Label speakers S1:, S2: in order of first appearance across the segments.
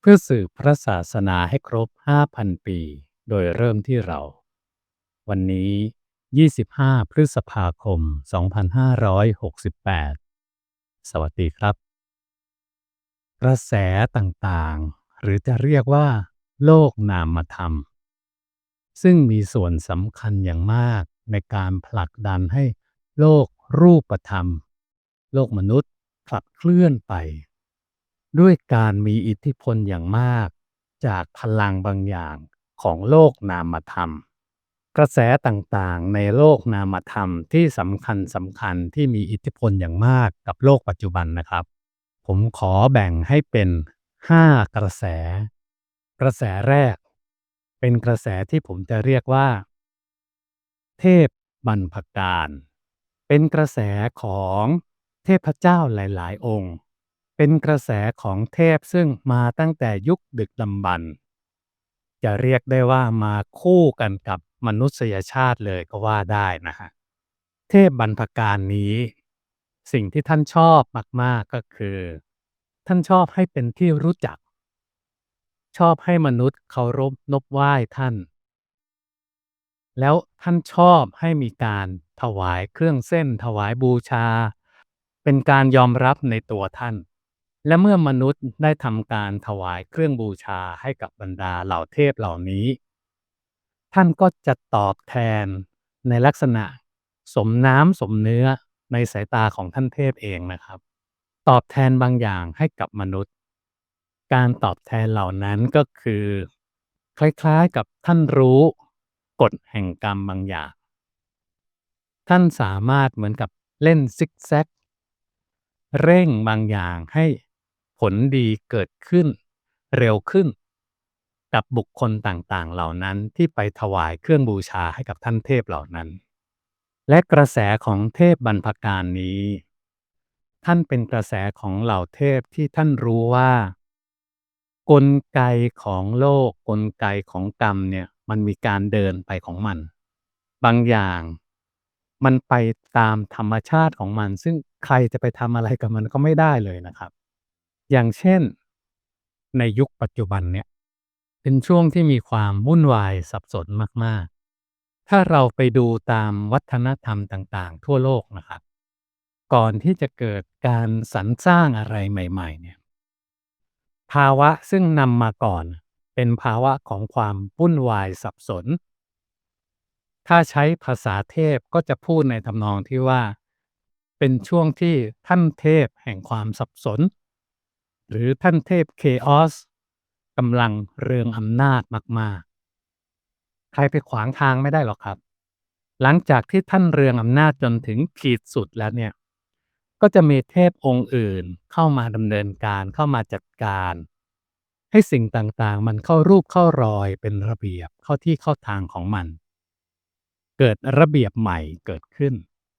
S1: เพื่อสืบพระศาสนาให้ครบ 5,000 ปี โดยเริ่มที่เรา วันนี้ 25 พฤษภาคม 2568 สวัสดีครับ กระแสต่างๆ หรือจะเรียกว่า โลกนามธรรม ซึ่งมีส่วนสำคัญอย่างมากในการผลักดันให้โลกรูปธรรม โลกมนุษย์ผลัดเคลื่อนไป ด้วยการมีอิทธิพลอย่างมาก จากพลังบางอย่างของโลกนามธรรม กระแสต่างๆ ในโลกนามธรรมที่สำคัญสำคัญที่มีอิทธิพลอย่างมากกับโลกปัจจุบันนะครับ ผมขอแบ่งให้เป็น 5 กระแส กระแสแรก เป็นกระแสที่ผมจะเรียกว่า เทพบรรพการ เป็นกระแสของเทพเจ้าหลาย ๆ องค์ เป็นกระแสของเทพซึ่งมาตั้งแต่ยุคดึกดำบรรพ์จะเรียกได้ว่ามาคู่กันกับมนุษยชาติเลยก็ว่าได้นะฮะ เทพบรรพการนี้ สิ่งที่ท่านชอบมาก ๆ ก็คือ ท่านชอบให้เป็นที่รู้จัก ชอบให้มนุษย์เคารพนบไหว้ท่าน แล้วท่านชอบให้มีการถวายเครื่องเส้นถวายบูชา เป็นการยอมรับในตัวท่าน และเมื่อมนุษย์ได้ทำการถวายเครื่องบูชาให้กับบรรดาเหล่าเทพเหล่านี้ ท่านก็จะตอบแทนในลักษณะสมน้ำสมเนื้อในสายตาของท่านเทพเองนะครับ ตอบแทนบางอย่างให้กับมนุษย์ การตอบแทนเหล่านั้นก็คือ คล้ายๆกับท่านรู้กฎแห่งกรรมบางอย่าง ท่านสามารถเหมือนกับเล่นซิกแซกเร่งบางอย่างให้ ผลดีเกิดขึ้น เร็วขึ้น กับบุคคลต่างๆ เหล่านั้นที่ไปถวายเครื่องบูชาให้กับท่านเทพเหล่านั้น และกระแสของเทพบรรพการนี้ ท่านเป็นกระแสของเหล่าเทพที่ท่านรู้ว่า กลไกของโลกกลไกของกรรมเนี่ยมันมีการเดินไปของมัน บางอย่างมันไปตามธรรมชาติของมัน ซึ่งใครจะไปทำอะไรกับมันก็ไม่ได้เลยนะครับ อย่างเช่น ในยุคปัจจุบันเนี่ยเป็นช่วงที่มีความวุ่นวายสับสนมาก ๆ ถ้าเราไปดูตามวัฒนธรรมต่างๆ ทั่วโลกนะครับ ก่อนที่จะเกิดการสรรสร้างอะไรใหม่ ๆ เนี่ย ภาวะซึ่งนำมาก่อน เป็นภาวะของความวุ่นวายสับสน ถ้าใช้ภาษาเทพก็จะพูดในทำนองที่ว่า เป็นช่วงที่ท่านเทพแห่งความสับสน หรือท่านเทพเคออสกำลังเรืองอำนาจมากๆ ใครไปขวางทางไม่ได้หรอกครับ หลังจากที่ท่านเรืองอำนาจจนถึงขีดสุดแล้วเนี่ย ก็จะมีเทพองค์อื่นเข้ามาดำเนินการเข้ามาจัดการ ให้สิ่งต่างๆ มันเข้ารูปเข้ารอยเป็นระเบียบเข้าที่เข้าทางของมัน เกิดระเบียบใหม่เกิดขึ้น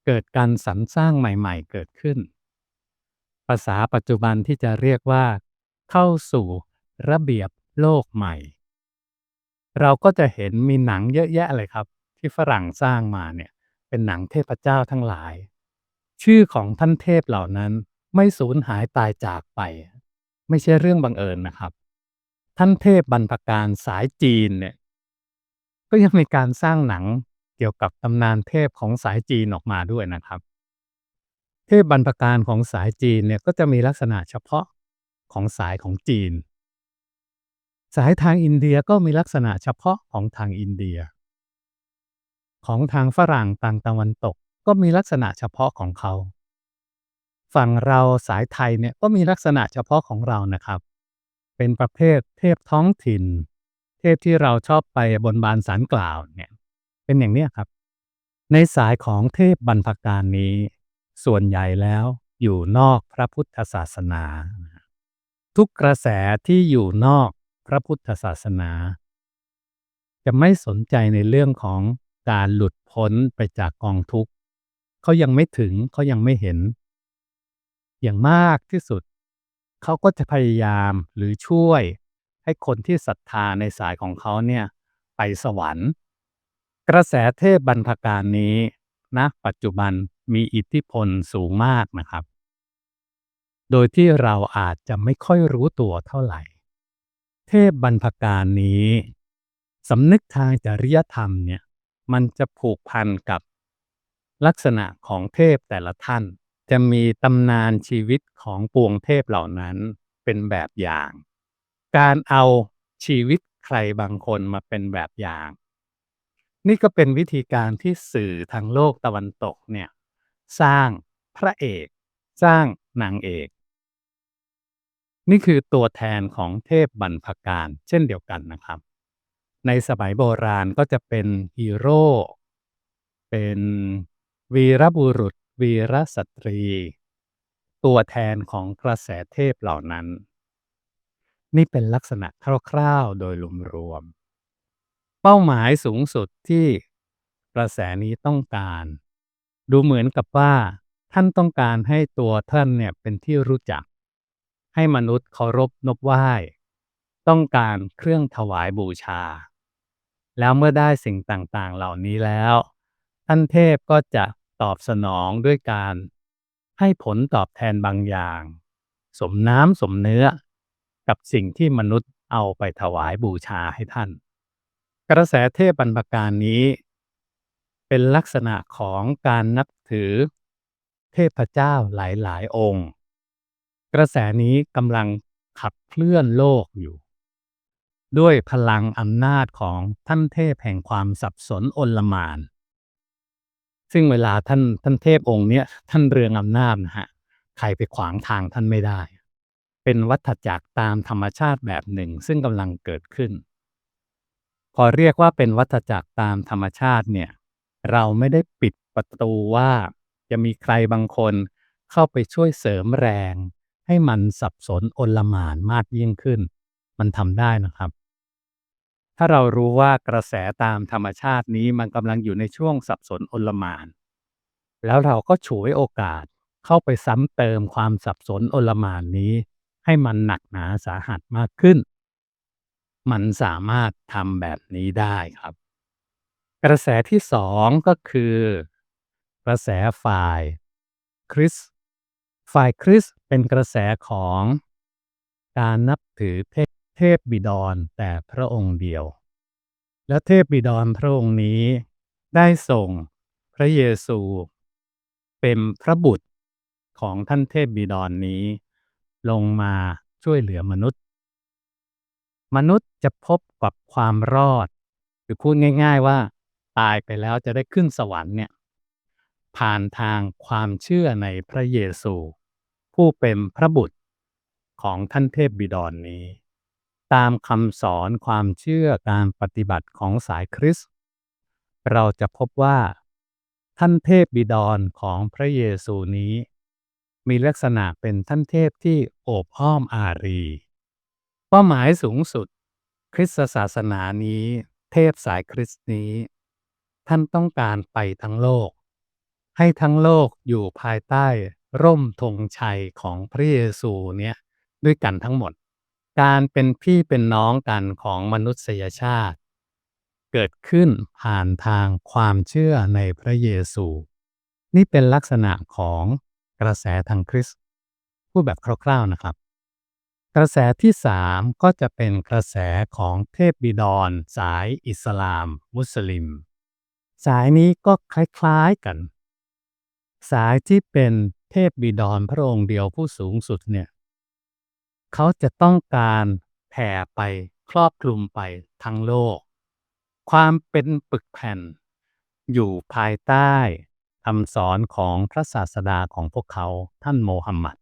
S1: เกิดการสรรสร้างใหม่ ๆ เกิดขึ้น ภาษาปัจจุบันที่จะเรียกว่า เข้าสู่ระเบียบโลกใหม่ เราก็จะเห็นมีหนังเยอะแยะเลยครับ ที่ฝรั่งสร้างมาเนี่ยเป็นหนังเทพเจ้าทั้งหลาย ชื่อของท่านเทพเหล่านั้นไม่สูญหายตายจากไป ไม่ใช่เรื่องบังเอิญนะครับ ท่านเทพบรรพการสายจีนเนี่ยก็ยังมีการสร้างหนังเกี่ยวกับตำนานเทพของสายจีนออกมาด้วยนะครับ เทพบรรพการของสายจีนเนี่ยก็จะมีลักษณะเฉพาะของสายของจีน สายทางอินเดียก็มีลักษณะเฉพาะของทางอินเดีย ของทางฝรั่งทางตะวันตกก็มีลักษณะเฉพาะของเขา ฝั่งเราสายไทยเนี่ยก็มีลักษณะเฉพาะของเรานะครับ เป็นประเภทเทพท้องถิ่น เทพที่เราชอบไปบนบานสารกล่าวเนี่ยเป็นอย่างนี้ครับ ในสายของเทพบรรพการนี้ ส่วนใหญ่แล้วอยู่นอกพระพุทธศาสนา ทุกกระแสที่อยู่นอกพระพุทธศาสนา จะไม่สนใจในเรื่องของการหลุดพ้นไปจากกองทุกข์เขายังไม่ถึงเขายังไม่เห็น อย่างมากที่สุด เขาก็จะพยายามหรือช่วยให้คนที่ศรัทธาในสายของเขาเนี่ยไปสวรรค์ กระแสเทพบรรพการนี้นะปัจจุบัน มีอิทธิพลสูงมากนะครับ โดยที่เราอาจจะไม่ค่อยรู้ตัวเท่าไหร่ เทพบรรพการนี้สำนึกทางจริยธรรมเนี่ยมันจะผูกพันกับลักษณะของเทพแต่ละท่าน จะมีตำนานชีวิตของปวงเทพเหล่านั้นเป็นแบบอย่าง การเอาชีวิตใครบางคนมาเป็นแบบอย่าง นี่ก็เป็นวิธีการที่สื่อทางโลกตะวันตกเนี่ย สร้างพระเอก สร้างนางเอก นี่คือตัวแทนของเทพบรรพการเช่นเดียวกันนะครับ ในสมัยโบราณก็จะเป็นฮีโร่เป็นวีรบุรุษ วีรสตรี ตัวแทนของกระแสเทพเหล่านั้น นี่เป็นลักษณะคร่าวๆโดยรวมๆเป้าหมายสูงสุดที่กระแสนี้ต้องการ ดูเหมือนกับว่า ท่านต้องการให้ตัวท่านเนี่ยเป็นที่รู้จัก ให้มนุษย์เคารพนบไหว้ ต้องการเครื่องถวายบูชา แล้วเมื่อได้สิ่งต่างๆ เหล่านี้แล้ว ท่านเทพก็จะตอบสนองด้วยการ ให้ผลตอบแทนบางอย่าง สมน้ำสมเนื้อ กับสิ่งที่มนุษย์เอาไปถวายบูชาให้ท่าน กระแสเทพบรรพการนี้ เป็นลักษณะของการนับถือเทพเจ้าหลายๆ องค์ กระแสนี้กำลังขับเคลื่อนโลกอยู่ ด้วยพลังอำนาจของท่านเทพแห่งความสับสนอนลมาน ซึ่งเวลาท่านท่านเทพองค์เนี้ยท่านเรืองอำนาจนะฮะใครไปขวางทางท่านไม่ได้ เป็นวัฏจักรตามธรรมชาติแบบหนึ่งซึ่งกำลังเกิดขึ้น พอเรียกว่าเป็นวัฏจักรตามธรรมชาติเนี่ย เราไม่ได้ปิดประตูว่า จะมีใครบางคนเข้าไปช่วยเสริมแรง ให้มันสับสนอนลหมานมากยิ่งขึ้น มันทำได้นะครับ ถ้าเรารู้ว่ากระแสตามธรรมชาตินี้มันกำลังอยู่ในช่วงสับสนอนลหมาน แล้วเราก็ฉวยโอกาสเข้าไปซ้ำเติมความสับสนอนลหมานนี้ ให้มันหนักหนาสาหัสมากขึ้น มันสามารถทำแบบนี้ได้ครับ กระแสที่สองก็คือ กระแสฝ่ายคริสฝ่ายคริสเป็นกระแสของการนับถือเทพเทพบิดรแต่พระองค์เดียว และเทพบิดรพระองค์นี้ได้ส่งพระเยซู เป็นพระบุตรของท่านเทพบิดรนนี้ ลงมาช่วยเหลือมนุษย์ มนุษย์จะพบกับความรอด หรือพูดง่าย ๆว่า ตายไปแล้วจะได้ขึ้นสวรรค์เนี่ยผ่านทางความเชื่อในพระเยซู ผู้เป็นพระบุตรของท่านเทพบิดรนนี้ ตามคำสอนความเชื่อการปฏิบัติของสายคริสต์เราจะพบว่า ท่านเทพบิดรของพระเยซูนี้ มีลักษณะเป็นท่านเทพที่โอบอ้อมอารี เป้าหมายสูงสุด คริสตศาสนานี้ เทพสายคริสต์นี้ ท่านต้องการไปทั้งโลก ให้ทั้งโลกอยู่ภายใต้ร่มธงชัยของพระเยซูเนี่ยด้วยกันทั้งหมด การเป็นพี่เป็นน้องกันของมนุษยชาติ เกิดขึ้นผ่านทางความเชื่อในพระเยซู นี่เป็นลักษณะของกระแสทางคริสต์พูดแบบคร่าวๆนะครับ กระแสที่สามก็จะเป็นกระแสของเทพบิดรสายอิสลาม มุสลิม สายนี้ก็คล้ายๆกัน สายที่เป็นเทพบิดรพระองค์เดียวผู้สูงสุดเนี่ย เขาจะต้องการแผ่ไปครอบคลุมไปทั้งโลก ความเป็นปึกแผ่น อยู่ภายใต้คำสอนของพระศาสดาของพวกเขาท่านโมฮัมหมัด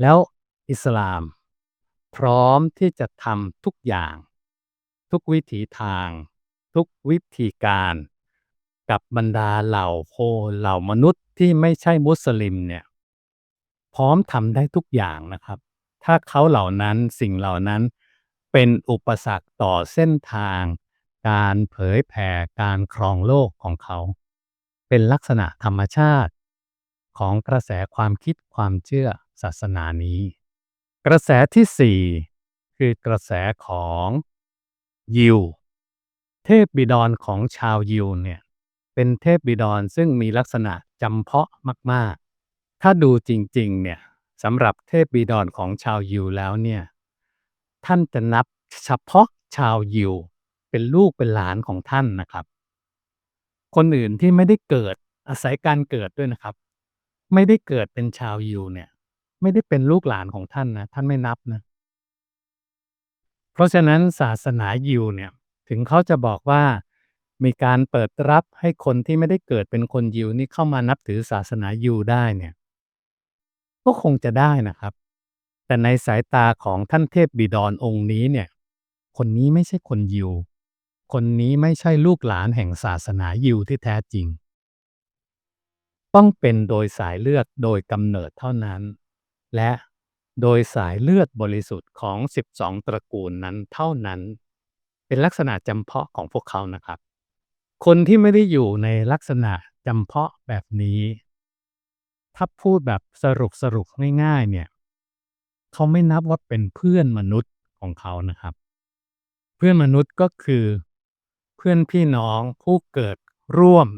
S1: แล้วอิสลาม พร้อมที่จะทำทุกอย่าง ทุกวิถีทาง ทุกวิธีการ กับบรรดาเหล่าโคเหล่ามนุษย์ที่ไม่ใช่มุสลิมเนี่ย พร้อมทำได้ทุกอย่างนะครับ ถ้าเขาเหล่านั้นสิ่งเหล่านั้นเป็นอุปสรรคต่อเส้นทาง การเผยแผ่การครองโลกของเขา เป็นลักษณะธรรมชาติ ของกระแสความคิดความเชื่อศาสนานี้ กระแสที่สี่คือกระแสของยิว เทพบิดรของชาวยิวเนี่ย เป็นเทพบิดรซึ่งมีลักษณะจำเพาะมาก ๆ ถ้าดูจริง ๆ เนี่ยสำหรับเทพบิดรของชาวยิวแล้วเนี่ย ท่านจะนับเฉพาะชาวยิว เป็นลูกเป็นหลานของท่านนะครับ คนอื่นที่ไม่ได้เกิดอาศัยการเกิดด้วยนะครับ ไม่ได้เกิดเป็นชาวยิวเนี่ย ไม่ได้เป็นลูกหลานของท่านนะท่านไม่นับนะเพราะฉะนั้นศาสนายิวเนี่ยถึงเขาจะบอกว่า มีการเปิดรับให้คนที่ไม่ได้เกิดเป็นคนยิวนี่เข้ามานับถือศาสนายิวได้เนี่ย ก็คงจะได้นะครับ แต่ในสายตาของท่านเทพบิดรองค์นี้เนี่ย คนนี้ไม่ใช่คนยิว คนนี้ไม่ใช่ลูกหลานแห่งศาสนายิวที่แท้จริง ต้องเป็นโดยสายเลือดโดยกำเนิดเท่านั้น และโดยสายเลือดบริสุทธิ์ของ 12 ตระกูลนั้นเท่านั้น เป็นลักษณะจำเพาะของพวกเขานะครับ คนที่ไม่ได้อยู่ในลักษณะจำเพาะแบบนี้ ถ้าพูดแบบสรุปสรุปง่ายๆเนี่ย เขาไม่นับว่าเป็นเพื่อนมนุษย์ของเขานะครับ เพื่อนมนุษย์ก็คือ เพื่อนพี่น้องผู้เกิดร่วม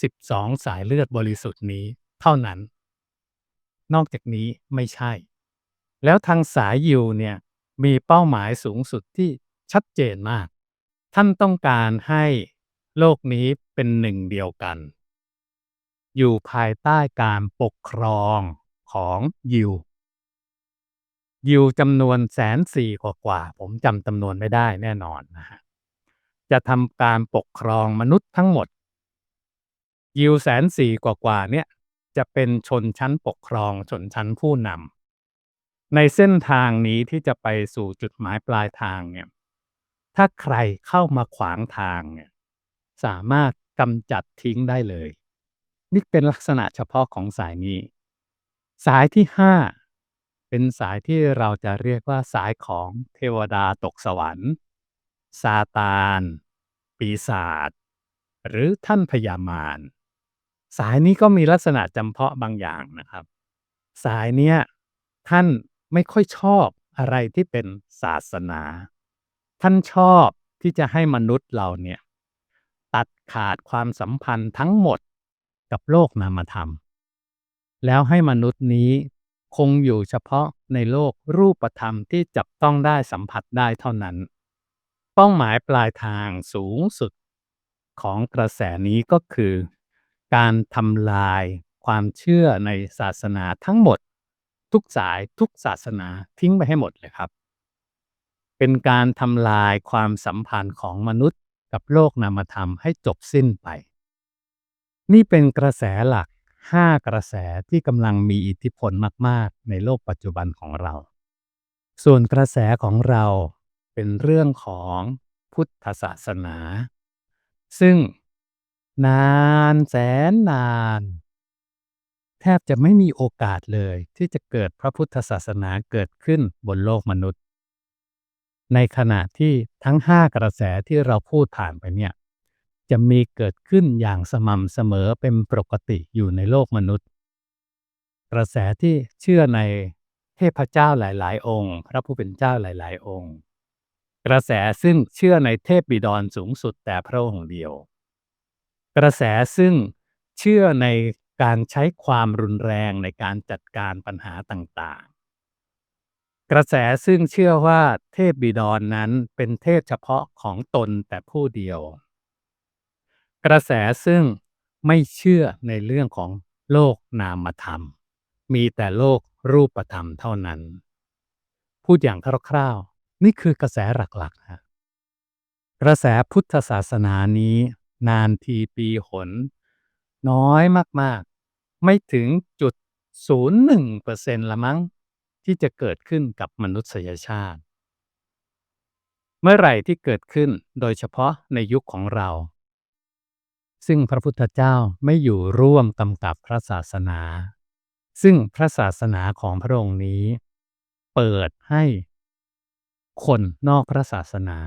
S1: 12 สายเลือดบริสุทธิ์นี้เท่านั้น นอกจากนี้ไม่ใช่ แล้วทางสายยิวเนี่ยมีเป้าหมายสูงสุดที่ชัดเจนมาก ท่านต้องการให้ โลกนี้เป็นหนึ่งเดียวกัน อยู่ภายใต้การปกครองของยิว ยิวจำนวนแสนสี่กว่ากว่า ผมจำจำนวนไม่ได้แน่นอนนะฮะจะทำการปกครองมนุษย์ทั้งหมด ยิวแสนสี่กว่ากว่าเนี่ย จะเป็นชนชั้นปกครองชนชั้นผู้นำในเส้นทางนี้ที่จะไปสู่จุดหมายปลายทางเนี่ย ถ้าใครเข้ามาขวางทางเนี่ย สามารถกำจัดทิ้งได้เลย นี่เป็นลักษณะเฉพาะของสายนี้ สายที่ห้าเป็นสายที่เราจะเรียกว่าสายของเทวดาตกสวรรค์ซาตาน ปีศาจหรือท่านพญามารสายนี้ก็มีลักษณะจำเพาะบางอย่างนะครับ สายเนี้ยท่านไม่ค่อยชอบอะไรที่เป็นศาสนา ท่านชอบที่จะให้มนุษย์เราเนี่ย ขาดความสัมพันธ์ทั้งหมดกับโลกนามธรรม แล้วให้มนุษย์นี้คงอยู่เฉพาะในโลกรูปธรรมที่จับต้องได้สัมผัสได้เท่านั้น เป้าหมายปลายทางสูงสุดของกระแสนี้ก็คือ การทำลายความเชื่อในศาสนาทั้งหมด ทุกสายทุกศาสนาทิ้งไปให้หมดเลยครับ เป็นการทำลายความสัมพันธ์ของมนุษย์ กับโลกนามธรรมให้จบสิ้นไป นี่เป็นกระแสหลัก 5 กระแสที่กำลังมีอิทธิพลมาก ๆ ในโลกปัจจุบันของเรา ส่วนกระแสของเราเป็นเรื่องของพุทธศาสนา ซึ่งนานแสนนาน แทบจะไม่มีโอกาสเลยที่จะเกิดพระพุทธศาสนาเกิดขึ้นบนโลกมนุษย์ ในขณะที่ทั้ง 5 กระแสที่เราพูดผ่านไปเนี่ยจะมีเกิดขึ้นอย่างสม่ำเสมอเป็นปกติอยู่ในโลกมนุษย์ กระแสที่เชื่อในเทพเจ้าหลาย ๆ องค์ พระผู้เป็นเจ้าหลาย ๆ องค์ กระแสซึ่งเชื่อในเทพบิดรสูงสุดแต่พระองค์เดียว กระแสซึ่งเชื่อในการใช้ความรุนแรงในการจัดการปัญหาต่างๆ กระแสซึ่งเชื่อว่าเทพบิดรนนั้นเป็นเทพเฉพาะของตนแต่ผู้เดียว กระแสซึ่งไม่เชื่อในเรื่องของโลกนามธรรม มีแต่โลกรูปธรรมเท่านั้น พูดอย่างคร่าวๆนี่คือกระแสหลักๆฮะกระแสพุทธศาสนานี้ นานทีปีหน น้อยมากๆ ไม่ถึงจุดศูนย์หนึ่งเปอร์เซ็นต์ละมั้ง ที่จะเกิดขึ้นกับมนุษยชาติ เมื่อไหร่ที่เกิดขึ้นโดยเฉพาะในยุคของเรา ซึ่งพระพุทธเจ้าไม่อยู่ร่วมกำกับพระศาสนา ซึ่งพระศาสนาของพระองค์นี้ เปิดให้คนนอกพระศาสนา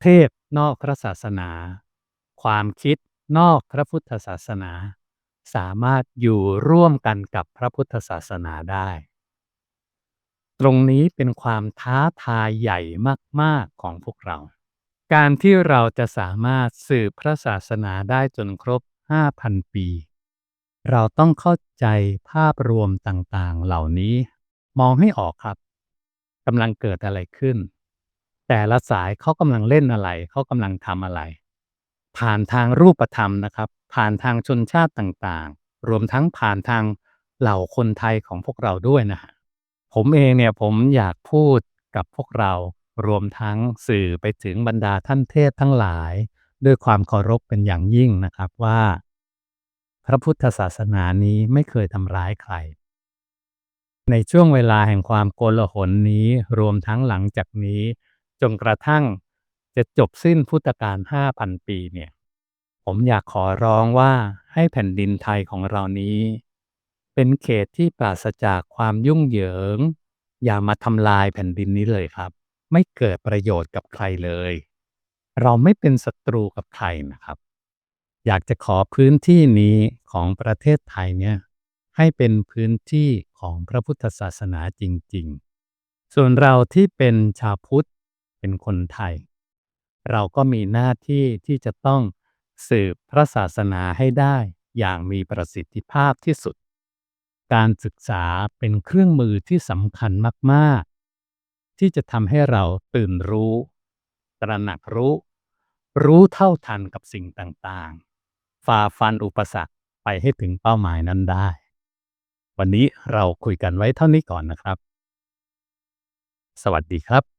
S1: เทพนอกพระศาสนา ความคิดนอกพระพุทธศาสนา สามารถอยู่ร่วมกันกับพระพุทธศาสนาได้ ตรงนี้เป็นความท้าทายใหญ่มาก ๆ ของพวกเรา การที่เราจะสามารถสืบพระศาสนาได้จนครบ 5,000 ปี เราต้องเข้าใจภาพรวมต่าง ๆ เหล่านี้ มองให้ออกครับกำลังเกิดอะไรขึ้น แต่ละสายเขากำลังเล่นอะไร เขากำลังทำอะไร ผ่านทางรูปธรรมนะครับ ผ่านทางชนชาติต่าง ๆ รวมทั้งผ่านทางเหล่าคนไทยของพวกเราด้วยนะฮะ ผมเองเนี่ยผมอยากพูดกับพวกเรารวมทั้งสื่อไปถึงบรรดาท่านเทศทั้งหลาย ด้วยความเคารพเป็นอย่างยิ่งนะครับว่า พระพุทธศาสนานี้ไม่เคยทำร้ายใคร ในช่วงเวลาแห่งความโกลาหลนี้รวมทั้งหลังจากนี้ จนกระทั่งจะจบสิ้นพุทธกาล5,000 ปีเนี่ย ผมอยากขอร้องว่าให้แผ่นดินไทยของเรานี้ เป็นเขตที่ปราศจากความยุ่งเหยิง อย่ามาทำลายแผ่นดินนี้เลยครับ ไม่เกิดประโยชน์กับใครเลย เราไม่เป็นศัตรูกับใครนะครับ อยากจะขอพื้นที่นี้ของประเทศไทยเนี่ยให้เป็นพื้นที่ของพระพุทธศาสนาจริง ๆ ส่วนเราที่เป็นชาวพุทธเป็นคนไทย เราก็มีหน้าที่ที่จะต้องสืบพระศาสนาให้ได้อย่างมีประสิทธิภาพที่สุด การศึกษาเป็นเครื่องมือที่สำคัญมากๆ ที่จะทำให้เราตื่นรู้ ตระหนักรู้ รู้เท่าทันกับสิ่งต่างๆ ฝ่าฟันอุปสรรคไปให้ถึงเป้าหมายนั้นได้ วันนี้เราคุยกันไว้เท่านี้ก่อนนะครับ สวัสดีครับ